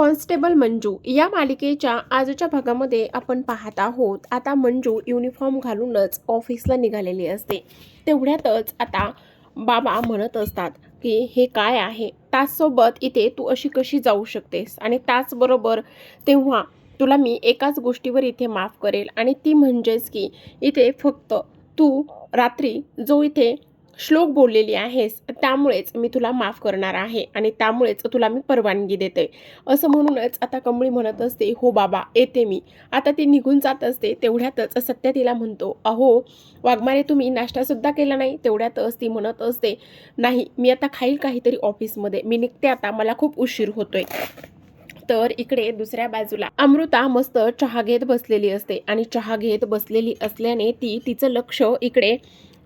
Constable Manju या मालिकेच्या आजच्या भागामध्ये आपण पाहत आहोत. आता मंजू युनिफॉर्म घालूनच ऑफिसला निघालेली असते. तेवढ्यातच आता बाबा म्हणत असतात की हे काय आहे? ताससोबत इथे तू अशी कशी जाऊ शकतेस? आणि त्याचबरोबर तेव्हा तुला मी एकाच गोष्टीवर इथे माफ करेल. आणि ती म्हणजेच की इथे फक्त तू रात्री जो इथे श्लोक बोललेली आहेस त्यामुळेच मी तुला माफ करणार आहे आणि त्यामुळेच तुला मी परवानगी देते. असं म्हणूनच आता कमळी म्हणत असते हो बाबा येते मी. आता ती निघून जात असते तेवढ्यातच सत्य तिला म्हणतो अहो वाघमारे तुम्ही नाश्तासुद्धा केला नाही? तेवढ्यातच ती म्हणत असते नाही मी आता खाईल काहीतरी ऑफिसमध्ये. मी निघते आता मला खूप उशीर होतोय. तर इकडे दुसऱ्या बाजूला अमृता मस्त चहा घेत बसलेली असते आणि चहा घेत बसलेली असल्याने ती तिचं लक्ष इकडे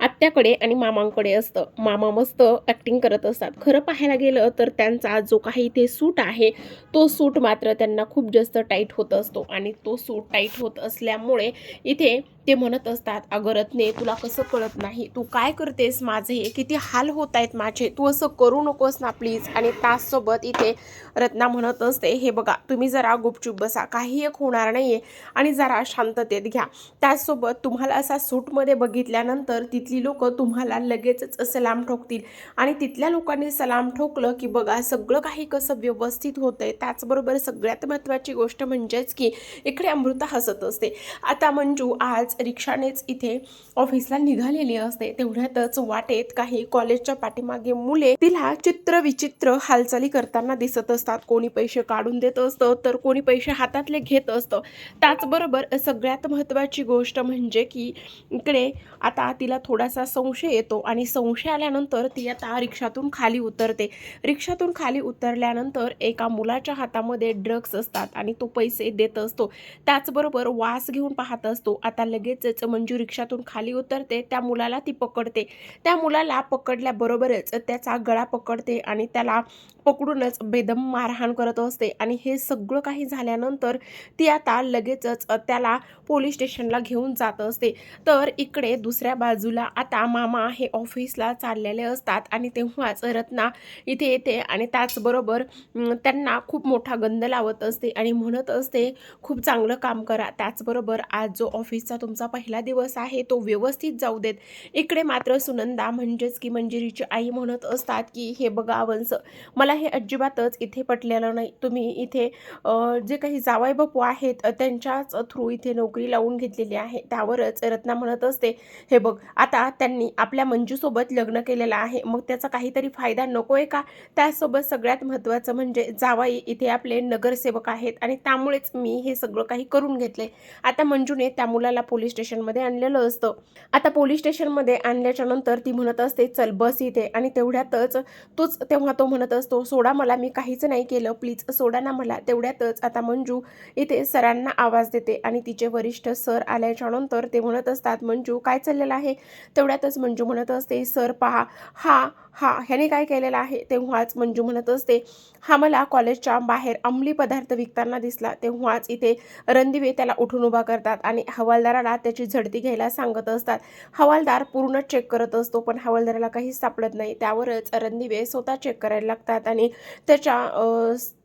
आत्याकडे आणि मामांकडे असतं. मामा मस्त ॲक्टिंग करत असतात. खरं पाहायला गेलं तर त्यांचा जो काही इथे सूट आहे तो सूट मात्र त्यांना खूप जास्त टाईट होत असतो. आणि तो सूट टाईट होत असल्यामुळे इथे ते म्हणत असतात अगं रत्ने तुला कसं कळत नाही तू काय करतेस माझे? किती हाल होत आहेत माझे? तू असं करू नकोस ना प्लीज आणि ताससोबत इथे रत्ना म्हणत असते हे बघा तुम्ही जरा गुपचूप बसा काही एक होणार नाही आहे आणि जरा शांततेत घ्या. त्याचसोबत तुम्हाला असा सूटमध्ये बघितल्यानंतर तिथली लोक तुम्हाला लगेचच सलाम ठोकतील. आणि तिथल्या लोकांनी सलाम ठोकलं की बघा सगळं काही कसं व्यवस्थित होतंय. त्याचबरोबर सगळ्यात महत्त्वाची गोष्ट म्हणजेच की इकडे अमृता हसत असते. आता मंजू आज रिक्षानेच इथे ऑफिसला निघालेली असते. तेवढ्यातच वाटेत काही कॉलेजच्या पाठीमागे मुले तिला चित्र विचित्र हालचाली करताना दिसत असतात. कोणी पैसे काढून देत असतं तर कोणी पैसे हातातले घेत असतं. त्याचबरोबर सगळ्यात महत्त्वाची गोष्ट म्हणजे की इकडे आता तिला थोडासा संशय येतो आणि संशय आल्यानंतर ती आता रिक्षातून खाली उतरते. रिक्षातून खाली उतरल्यानंतर एका मुलाच्या हातामध्ये ड्रग्स असतात आणि तो पैसे देत असतो. त्याचबरोबर वास घेऊन पाहत असतो. आता लगेचच मंजू रिक्षातून खाली उतरते त्या मुलाला ती पकडते. त्या मुलाला पकडल्याबरोबरच त्याचा गळा पकडते आणि त्याला पकडूनच बेदम मारहाण करत असते. आणि हे सगळं काही झाल्यानंतर ती आता लगेचच त्याला पोलीस स्टेशनला घेऊन जात असते. तर इकडे दुसऱ्या बाजूला आता मामा हे ऑफिसला चाललेले असतात आणि तेव्हाच रत्ना इथे येते आणि त्याचबरोबर त्यांना खूप मोठा गंध लावत असते आणि म्हणत असते खूप चांगलं काम करा. त्याचबरोबर आज जो ऑफिसचा तुम तुमचा पहिला दिवस आहे तो व्यवस्थित जाऊ देत. इकडे मात्र सुनंदा म्हणजेच की मंजिरीची आई म्हणत असतात की हे बघा वंश मला हे अजिबातच इथे पटलेलं नाही. तुम्ही इथे जे काही जावाई बापू आहेत त्यांच्याच थ्रू इथे नोकरी लावून घेतलेली आहे. त्यावरच रत्ना म्हणत असते हे बघ आता त्यांनी आपल्या मंजूसोबत लग्न केलेलं आहे. मग त्याचा काहीतरी फायदा नको आहे का? त्यासोबत सगळ्यात महत्त्वाचं म्हणजे जावाई इथे आपले नगरसेवक आहेत आणि त्यामुळेच मी हे सगळं काही करून घेतले आता मंजूने त्या मुलाला पोलीस पोलीस स्टेशनमध्ये आणलेलं असतं. आता पोलीस स्टेशनमध्ये आणल्याच्या नंतर ती म्हणत असते चल बस इथे. आणि तेवढ्यातच तोच तेव्हा तो म्हणत असतो सोडा मला मी काहीच नाही केलं. प्लीज सोडा ना मला. तेवढ्यातच आता मंजू इथे सरांना आवाज देते आणि तिचे वरिष्ठ सर आल्याच्यानंतर ते म्हणत असतात मंजू काय चाललेलं आहे? तेवढ्यातच मंजू म्हणत असते सर पहा. हा हा ह्याने काय केलेलं आहे? तेव्हाच मंजू म्हणत असते हा मला कॉलेजच्या बाहेर अंमली पदार्थ विकताना दिसला. तेव्हाच इथे रणदिवे त्याला उठून उभा करतात आणि हवालदाराला त्याची झडती घ्यायला सांगत असतात. हवालदार पूर्ण चेक करत असतो पण हवालदाराला काहीच सापडत नाही. त्यावरच रणदिवे स्वतः चेक करायला लागतात आणि त्याच्या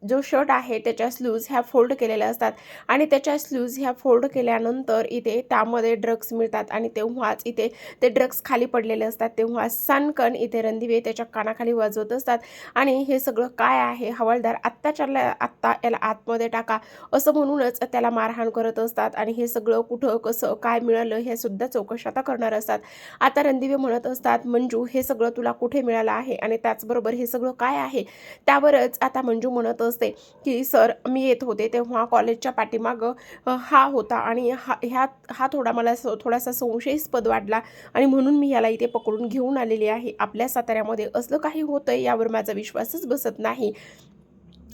जो शर्ट आहे त्याच्या स्लूज ह्या फोल्ड केलेल्या असतात. आणि त्याच्या स्लूज ह्या फोल्ड केल्यानंतर इथे त्यामध्ये ड्रग्स मिळतात. आणि तेव्हाच इथे ते ड्रग्स खाली पडलेले असतात. तेव्हा सनकन इथे रणदिवे त्याच्या कानाखाली वाजवत असतात. आणि हे सगळं काय आहे? हवालदार आत्ताच्या आत्ता याला आतमध्ये टाका. असं म्हणूनच त्याला मारहाण करत असतात. आणि हे सगळं कुठं कसं काय मिळालं हे सुद्धा चौकशी आता करणार असतात. आता रणदिवे म्हणत असतात मंजू हे सगळं तुला कुठे मिळालं आहे? आणि त्याचबरोबर हे सगळं काय आहे? त्यावरच आता मंजू म्हणत असते की सर मी येत होते तेव्हा कॉलेजच्या पाठीमागं हा होता आणि हा ह्या हा थोडा मला स- थोडासा संशयस्पद वाटला आणि म्हणून मी याला इथे पकडून घेऊन आलेली आहे. आपल्या साताऱ्यामध्ये असलं काही होतं यावर माझा विश्वासच बसत नाही.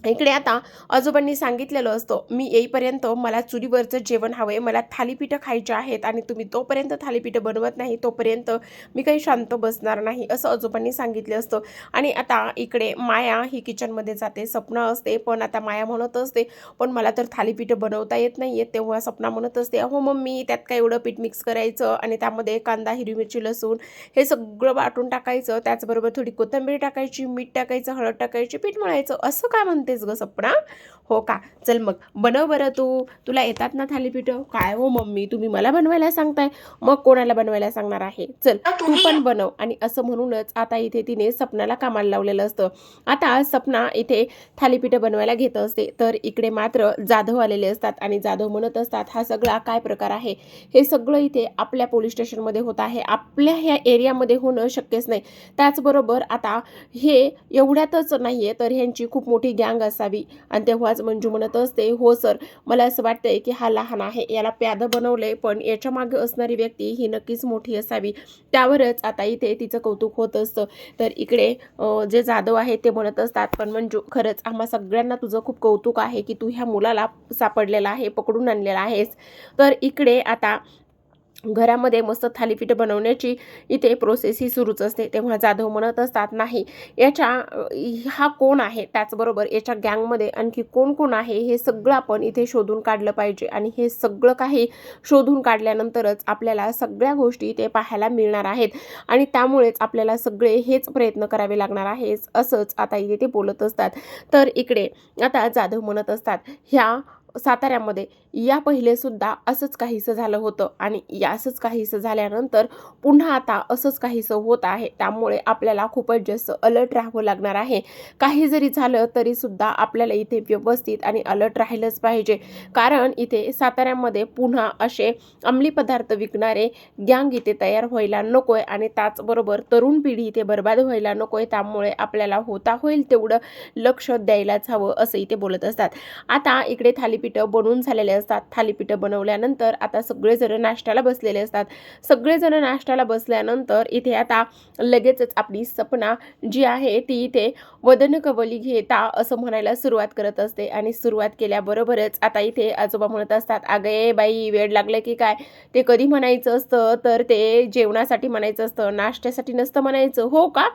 इकडे आता आजोबांनी सांगितलेलं असतं मी येईपर्यंत मला चुलीवरचं जेवण हवं आहे मला थालीपीठं खायचे आहेत आणि तुम्ही तोपर्यंत थालीपीठं बनवत नाही तोपर्यंत मी काही शांत बसणार नाही असं आजोबांनी सांगितलं असतं. आणि आता इकडे माया ही किचनमध्ये जाते सपना असते पण आता माया म्हणत असते पण मला तर थालीपीठं बनवता येत नाही आहेत तेव्हा सपना म्हणत असते अहो मम्मी त्यात काय एवढं पीठ मिक्स करायचं आणि त्यामध्ये कांदा हिरवी मिरची लसूण हे सगळं वाटून टाकायचं त्याचबरोबर थोडी कोथिंबीर टाकायची मीठ टाकायचं हळद टाकायची पीठ मळायचं असं काय म्हणते? म्हणतेस ग सपना? हो का? चल मग. बनव बरं तू. तुला येतात ना थालीपीठं? काय हो मम्मी? तुम्ही मला बनवायला सांगताय. मग कोणाला बनवायला सांगणार आहे? चल तू पण बनव. आणि असं म्हणूनच आता इथे तिने सपनाला कामाला लावलेलं असतं. आता सपना इथे थालीपीठं बनवायला घेत असते. तर इकडे मात्र जाधव आलेले असतात. आणि जाधव म्हणत असतात हा सगळा काय प्रकार आहे? हे सगळं इथे आपल्या पोलीस स्टेशनमध्ये होत आहे. आपल्या ह्या एरियामध्ये होणं शक्यच नाही. त्याचबरोबर आता हे एवढ्यातच नाही आहे तर ह्यांची खूप मोठी गँग असावी. आणि तेव्हाच मंजू म्हणत असते हो सर मला असं वाटतंय की हा लहान आहे याला प्यादं बनवलंय पण याच्या मागे असणारी व्यक्ती ही नक्कीच मोठी असावी. त्यावरच आता इथे तिचं कौतुक होत असतं. तर इकडे जे जाधव आहे ते म्हणत असतात पण मंजू खरंच आम्हा सगळ्यांना तुझं खूप कौतुक आहे की तू ह्या मुलाला सापडलेला आहे पकडून आणलेला आहेस. तर इकडे आता घरामध्ये मस्त थालीपीठ बनवण्याची इथे प्रोसेस ही सुरूच असते. तेव्हा जाधव म्हणत असतात नाही याच्या हा कोण आहे? त्याचबरोबर याच्या गँगमध्ये आणखी कोण कोण आहे? हे सगळं आपण इथे शोधून काढलं पाहिजे. आणि हे सगळं काही शोधून काढल्यानंतरच आपल्याला सगळ्या गोष्टी इथे पाहायला मिळणार आहेत. आणि त्यामुळेच आपल्याला सगळे हेच प्रयत्न करावे लागणार आहेच असंच आता इथे ते बोलत असतात. तर इकडे आता जाधव म्हणत असतात ह्या साताऱ्यामध्ये. या पहिले सुद्धा असंच काहीसं झालं होतं आणि या असंच काहीसं झाल्यानंतर पुन्हा आता असंच काहीसं होत आहे. त्यामुळे आपल्याला खूपच जास्त अलर्ट राहावं लागणार आहे. काही जरी झालं तरी सुद्धा आपल्याला इथे व्यवस्थित आणि अलर्ट राहिलंच पाहिजे. कारण इथे साताऱ्यामध्ये पुन्हा असे अंमली पदार्थ विकणारे गँग इथे तयार व्हायला नकोय आणि त्याचबरोबर तरुण पिढी इथे बर्बाद व्हायला नकोय. त्यामुळे आपल्याला होता होईल तेवढं लक्ष द्यायलाच हवं असं इथे बोलत असतात. आता इकडे थालीपीठं बनवून झालेले असतात. थालीपीठं बनवल्यानंतर आता सगळेजण नाश्त्याला बसलेले असतात. सगळेजण नाश्त्याला बसल्यानंतर इथे आता लगेचच आपली सपना जी आहे ती इथे वदन कवली घेता असं म्हणायला सुरुवात करत असते. आणि सुरुवात केल्याबरोबरच आता इथे आजोबा म्हणत असतात अगे बाई वेळ लागलं की काय? ते कधी म्हणायचं असतं? तर ते जेवणासाठी म्हणायचं असतं नाश्त्यासाठी नसतं म्हणायचं. हो का?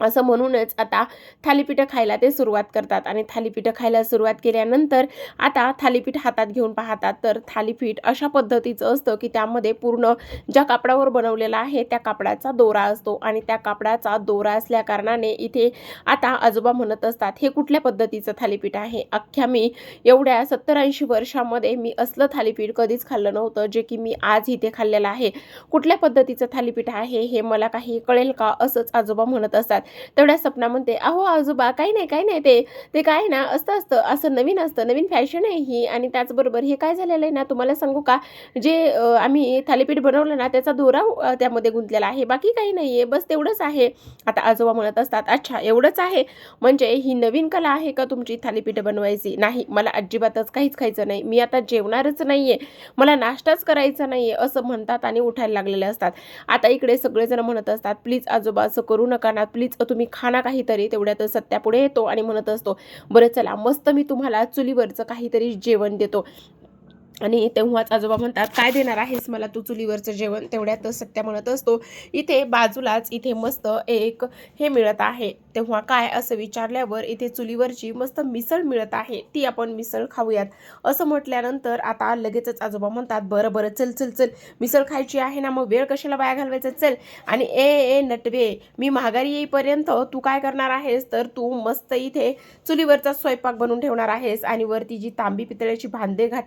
असं म्हणूनच आता थालीपीठं खायला ते सुरुवात करतात. आणि थालीपीठं खायला सुरुवात केल्यानंतर आता थालीपीठ हातात घेऊन पाहतात. तर थालीपीठ अशा पद्धतीचं असतं की त्यामध्ये पूर्ण ज्या कापडावर बनवलेला आहे त्या कापडाचा दोरा असतो. आणि त्या कापडाचा दोरा असल्या कारणाने इथे आता आजोबा म्हणत असतात हे कुठल्या पद्धतीचं थालीपीठ आहे? अख्ख्या मी एवढ्या सत्तर ऐंशी वर्षामध्ये मी असलं थालीपीठ कधीच खाल्लं नव्हतं जे की मी आज इथे खाल्लेलं आहे. कुठल्या पद्धतीचं थालीपीठ आहे हे मला काही कळेल का? असंच आजोबा म्हणत असतात. तेवढ्या सपना म्हणते अहो आजोबा काही नाही काही नाही ते ते काय ना असतं असतं असं नवीन असतं नवीन फॅशन आहे ही आणि त्याचबरोबर हे काय झालेलं आहे ना तुम्हाला सांगू का जे आम्ही थालीपीठ बनवलं ना त्याचा दोरा त्यामध्ये गुंतलेला आहे बाकी काही नाही आहे बस तेवढंच आहे. आता आजोबा म्हणत असतात अच्छा एवढंच आहे म्हणजे ही नवीन कला आहे का तुमची थालीपीठ बनवायची? नाही मला अजिबातच काहीच खायचं नाही मी आता जेवणारच नाही आहे मला नाश्ताच करायचा नाही आहे असं म्हणतात आणि उठायला लागलेले असतात. आता इकडे सगळेजण म्हणत असतात प्लीज आजोबा असं करू नका ना प्लीज तुम्ही खाना काहीतरी तेवढ्यात सत्यापुढे येतो आणि म्हणत असतो बरं चला मस्त मी तुम्हाला चुलीवरचं काहीतरी जेवण देतो. आणि तेव्हाच आजोबा म्हणतात काय देणार आहेस मला तू चुलीवरचं जेवण? तेवढ्यात सत्या म्हणत असतो इथे बाजूलाच इथे मस्त एक हे मिळत आहे. तेव्हा काय असं विचारल्यावर इथे चुलीवरची मस्त मिसळ मिळत आहे ती आपण मिसळ खाऊयात. असं म्हटल्यानंतर आता लगेचच आजोबा म्हणतात बरं बरं चल चल चल मिसळ खायची आहे ना मग वेळ कशाला बाया घालवायचा? चल. आणि ए ए नटवे मी माघारी येईपर्यंत तू काय करणार आहेस? तर तू मस्त इथे चुलीवरचा स्वयंपाक बनवून ठेवणार आहेस आणि वरती जी तांबी पितळ्याची भांडे घाट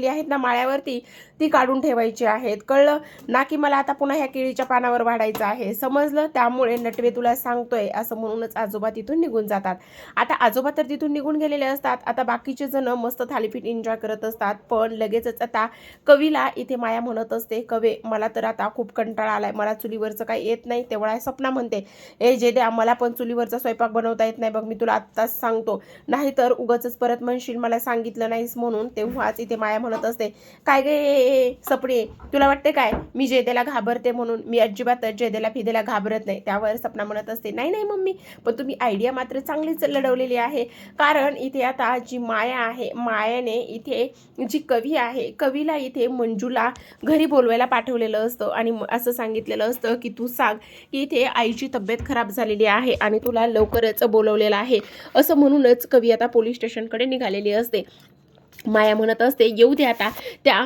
ठेवलेली आहेत ना माळ्यावरती ती काढून ठेवायची आहेत. कळलं? ना की मला आता पुन्हा ह्या केळीच्या पानावर वाढायचं आहे. समजलं? त्यामुळे नटवे तुला सांगतोय असं म्हणूनच आजोबा तिथून निघून जातात. आता आजोबा तर तिथून निघून गेलेले असतात. आता बाकीचे जण मस्त थालीपीठ एन्जॉय करत असतात. पण लगेचच आता कवीला इथे माया म्हणत असते कवे मला तर आता खूप कंटाळा आलाय. मला चुलीवरचं काही येत नाही. तेवढा सपना म्हणते ए जे द्या मला पण चुलीवरचा स्वयंपाक बनवता येत नाही. बघ मी तुला आत्ताच सांगतो. नाहीतर उगच परत म्हणशील मला सांगितलं नाहीस म्हणून. तेव्हाच इथे माया म्हणत असते. काय गे सपने? तुला वाटते काय? मी जेदेला घाबरते म्हणून मी अजिबात जेदेला फिदेला घाबरत नाही. त्यावर सपना म्हणत असते नाही नाही मम्मी पण तुम्ही आयडिया मात्र चांगलीच लढवलेली आहे. कारण इथे आता जी माया आहे मायाने इथे जी कवी आहे कवीला इथे मंजूला घरी बोलवायला पाठवलेलं असतं आणि असं सांगितलेलं असतं की तू सांग की इथे आईची तब्येत खराब झालेली आहे आणि तुला लवकरच बोलवलेलं आहे. असं म्हणूनच कवी आता पोलीस स्टेशनकडे निघालेली असते. माया म्हणत असते येऊ दे आता त्या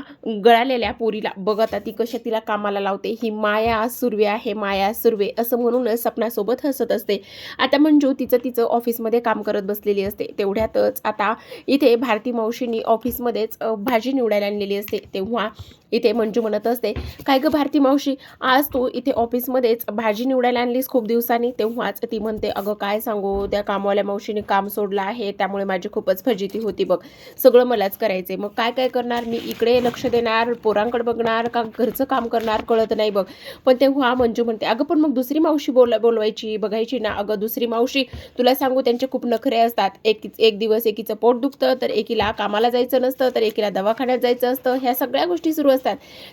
गळालेल्या पोरीला बघता ती कशा तिला कामाला लावते. ही माया सुर्वे आहे माया सुर्वे. असं म्हणूनच सपनासोबत हसत असते. आता मंजू तिचं तिचं ऑफिसमध्ये काम करत बसलेली असते. तेवढ्यातच आता इथे भारती मावशींनी ऑफिसमध्येच भाजी निवडायला आणलेली असते. तेव्हा इथे मंजू म्हणत असते काय गं भारती मावशी आज तू इथे ऑफिसमध्येच भाजी निवडायला आणलीस खूप दिवसांनी? तेव्हाच ती म्हणते अगं काय सांगू त्या कामवाल्या मावशीने काम सोडलं आहे त्यामुळे माझी खूपच फजिती होती बघ. सगळं मलाच करायचंय. मग काय काय करणार? मी इकडे लक्ष देणार पोरांकडे बघणार का घरचं काम करणार कळत नाही बघ. पण तेव्हा मंजू म्हणते अगं पण मग दुसरी मावशी बोल बोलवायची बघायची ना? अगं दुसरी मावशी तुला सांगू त्यांचे खूप नखरे असतात. एक एक दिवस एकीचं पोट दुखतं तर एकीला कामाला जायचं नसतं तर एकीला दवाखान्यात जायचं असतं. ह्या सगळ्या गोष्टी सुरू असतात.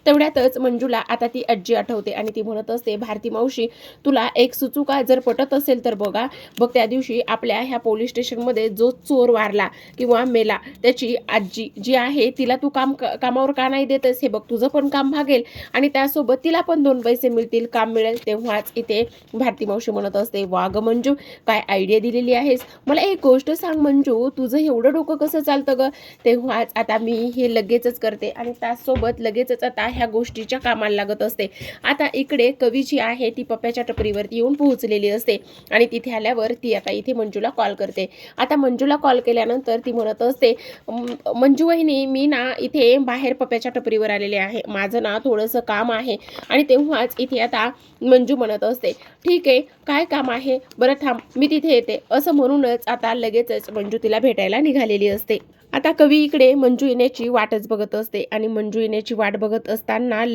तेवढ्यातच मंजूला आता ती आजी आठवते आणि ती म्हणत असते भारती मावशी तुला एक सुचुका जर पटत असेल तर बघा. बघ त्या दिवशी आपल्या ह्या पोलीस स्टेशनमध्ये जो चोर वारला किंवा मेला त्याची आजी जी आहे तिला तू काम कामावर का नाही देतस? हे बघ तुझं पण काम भागेल आणि त्यासोबत तिला पण दोन पैसे मिळतील. काम मिळेल तेव्हाच इथे भारती मावशी म्हणत असते वाघ मंजू काय आयडिया दिलेली आहेस? मला एक गोष्ट सांग मंजू तुझं एवढं डोकं कसं चालतं ग? तेव्हाच आता मी हे लगेचच करते आणि त्यासोबत लगेच म्हणजे लगेचच आता ह्या गोष्टीच्या कामाला लागत असते. आता इकडे कवी जी आहे ती पप्प्याच्या टपरीवरती येऊन पोहोचलेली असते आणि तिथे आल्यावर ती आता इथे मंजूला कॉल करते. आता मंजूला कॉल केल्यानंतर ती म्हणत असते मंजू वहिनी मी ना इथे बाहेर पप्प्याच्या टपरीवर आलेले आहे. माझं ना थोडंसं काम आहे. आणि तेव्हाच इथे आता मंजू म्हणत असते ठीक आहे काय काम आहे? बरं थांब मी तिथे येते. असं म्हणूनच आता लगेचच मंजू तिला भेटायला निघालेली असते. आता कवी इकडे मंजू येण्याची वाटच बघत असते आणि मंजू येण्याची वाट बघत असताना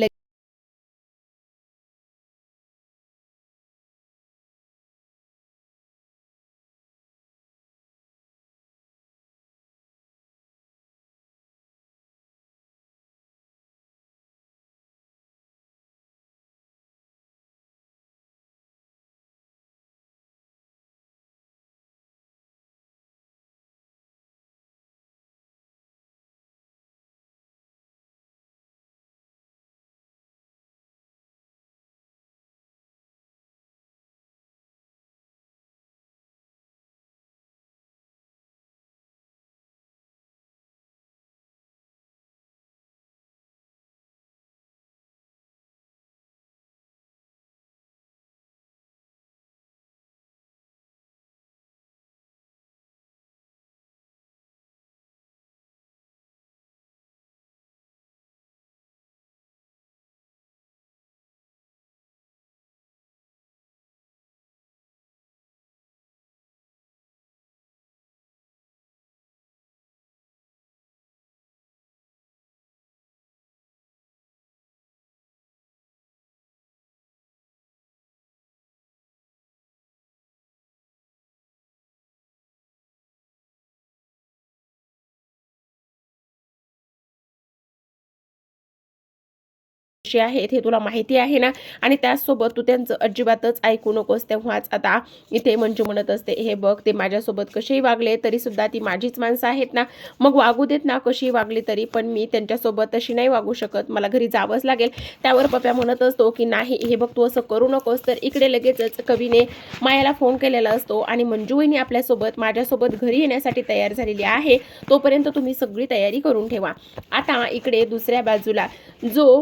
जे कशी आहेत हे तुला माहिती आहे ना? आणि त्याचसोबत तू त्यांचं अजिबातच ऐकू नकोस तेव्हाच आता इथे मंजू म्हणत असते हे बघ ते माझ्यासोबत कसेही वागले तरी सुद्धा ती माझीच माणसं आहेत ना? मग वागू देत ना कशी वागली तरी पण मी त्यांच्यासोबत तशी नाही वागू शकत. मला घरी जावंच लागेल. त्यावर पप्या म्हणत असतो की नाही हे बघ तू असं करू नकोस. तर इकडे लगेचच कवीने मायाला फोन केलेला असतो आणि मंजूईने आपल्यासोबत माझ्यासोबत घरी येण्यासाठी तयार झालेली आहे. तोपर्यंत तुम्ही सगळी तयारी करून ठेवा. आता इकडे दुसऱ्या बाजूला जो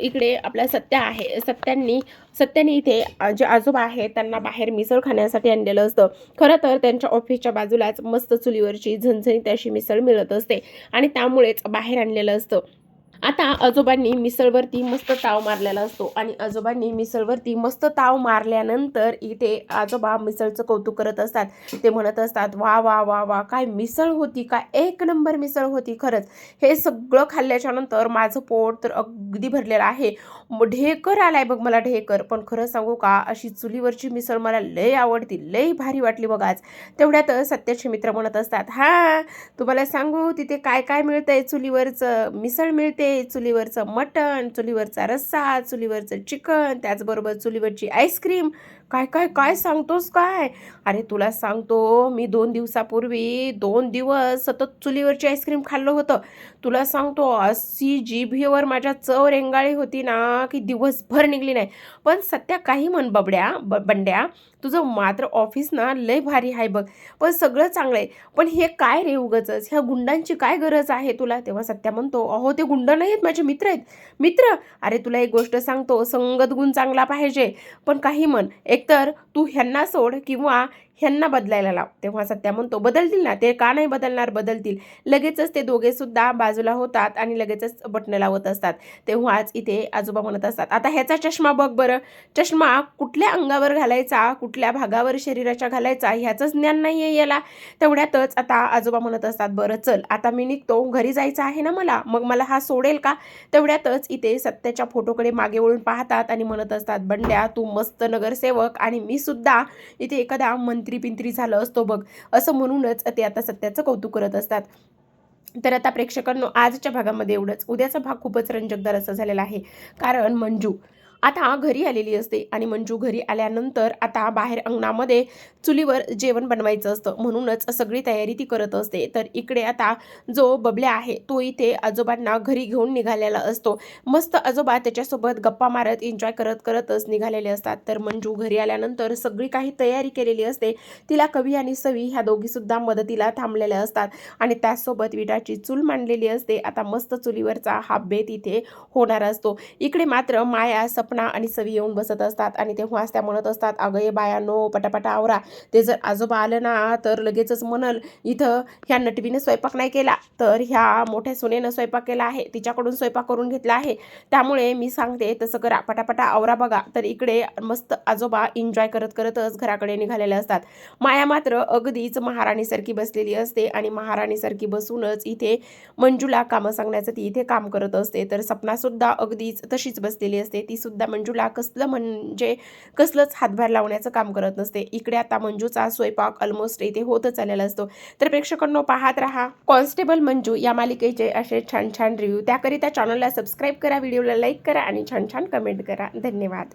इकडे आपल्या सत्या आहे. सत्यांनी सत्याने इथे जे आजोबा आहे त्यांना बाहेर मिसळ खाण्यासाठी आणलेलं असतं. खरं तर त्यांच्या ऑफिसच्या बाजूलाच मस्त चुलीवरची झणझणीत अशी मिसळ मिळत असते. आणि त्यामुळेच बाहेर आणलेलं असतं. आता आजोबांनी मिसळवरती मस्त ताव मारलेला असतो आणि आजोबांनी मिसळवरती मस्त ताव मारल्यानंतर इथे आजोबा मिसळचं कौतुक करत असतात. ते म्हणत असतात वा वा वा वा काय मिसळ होती काय एक नंबर मिसळ होती खरंच. हे सगळं खाल्ल्याच्या नंतर माझं पोट तर अगदी भरलेलं आहे. ढेकर आलाय बघ मला ढेकर. पण खरं सांगू का अशी चुलीवरची मिसळ मला लय आवडती लय भारी वाटली बघ आज. तेवढ्यात सत्याचे मित्र म्हणत असतात हां तुम्हाला सांगू तिथे काय काय मिळतंय चुलीवरचं? मिसळ मिळते चुलीवरचं मटण चुलीवरचा रस्सा चुलीवरचं चिकन त्याचबरोबर चुलीवरची आईस्क्रीम काय काय काय सांगतोस काय? अरे तुला सांगतो मी दोन दिवसापूर्वी दोन दिवस सतत चुलीवरची आईस्क्रीम खाल्लं होतं. तुला सांगतो अशी बीवर माझ्या चव रेंगाळी होती ना की दिवसभर निघली नाही. पण सध्या काही म्हण बबड्या ब बंड्या तुझं मात्र ऑफिस ना लय भारी आहे बघ. पण सगळं चांगलं आहे. पण हे काय रे उगचच? ह्या गुंडांची काय गरज आहे तुला? तेव्हा सत्या म्हणतो अहो ते गुंड नाही आहेत माझे मित्र आहेत. मित्र? अरे तुला एक गोष्ट सांगतो संगत गुण चांगला पाहिजे. पण काही म्हण एकतर तू ह्यांना सोड किंवा ह्यांना बदलायला लाव. तेव्हा सत्या म्हणतो बदलतील ना? ते का नाही बदलणार? बदलतील. लगेचच ते दोघे सुद्धा बाजूला होतात आणि लगेचच बटणं लावत असतात. तेव्हाच इथे आजोबा म्हणत असतात आता ह्याचा चष्मा बघ बरं. चष्मा कुठल्या अंगावर घालायचा? कुठल्या भागावर शरीराच्या घालायचा? ह्याचंच ज्ञान नाही आहे याला. तेवढ्यातच आता आजोबा म्हणत असतात बरं चल आता मी निघतो. घरी जायचं आहे ना मला? मग मला हा सोडेल का? तेवढ्यातच इथे सत्याच्या फोटोकडे मागे वळून पाहतात आणि म्हणत असतात बंड्या तू मस्त नगरसेवक आणि मी सुद्धा इथे एखादा मंदिर पिंत्री झालं असतो बघ. असं म्हणूनच ते आता सत्याचं कौतुक करत असतात. तर आता प्रेक्षकांनो आजच्या भागामध्ये एवढंच. उद्याचा भाग खूपच रंजकदार असा झालेला आहे. कारण मंजू आता घरी आलेली असते आणि मंजू घरी आल्यानंतर आता बाहेर अंगणामध्ये चुलीवर जेवण बनवायचं असतं. म्हणूनच सगळी तयारी ती करत असते. तर इकडे आता जो बबल्या आहे तो इथे आजोबांना घरी घेऊन निघालेला असतो. मस्त आजोबा त्याच्यासोबत गप्पा मारत एन्जॉय करत करतच निघालेले असतात. तर मंजू घरी आल्यानंतर सगळी काही तयारी केलेली असते. तिला कवी आणि सवी ह्या दोघीसुद्धा मदतीला थांबलेल्या असतात आणि त्याचसोबत विटाची चूल मांडलेली असते. आता मस्त चुलीवरचा हा बेत इथे होणार असतो. इकडे मात्र माया सप सपना आणि सवी येऊन बसत असतात आणि तेव्हाच त्या म्हणत असतात अगं ये बायानो पटापटा आवरा. ते जर आजोबा आलं ना तर लगेचच म्हणल इथं ह्या नटवीने स्वयंपाक नाही केला तर ह्या मोठ्या सुनेनं स्वयंपाक केला आहे तिच्याकडून स्वयंपाक करून घेतला आहे. त्यामुळे मी सांगते तसं करा पटापटा आवरा बघा. तर इकडे मस्त आजोबा एन्जॉय करत करतच घराकडे निघालेले असतात. माया मात्र अगदीच महाराणीसारखी बसलेली असते आणि महाराणीसारखी बसूनच इथे मंजूला कामं सांगण्याचं ती इथे काम करत असते. तर सपनासुद्धा अगदीच तशीच बसलेली असते. ती सुद्धा सुद्धा मंजूला कसलं म्हणजे कसलंच हातभार लावण्याचं काम करत नसते. इकडे आता मंजूचा स्वयंपाक ऑलमोस्ट इथे होतच आलेला असतो. तर प्रेक्षकांनो पाहत राहा कॉन्स्टेबल मंजू या मालिकेचे असे छान छान रिव्ह्यू त्याकरिता चॅनलला सबस्क्राईब करा व्हिडिओला लाईक करा आणि छान छान कमेंट करा. धन्यवाद.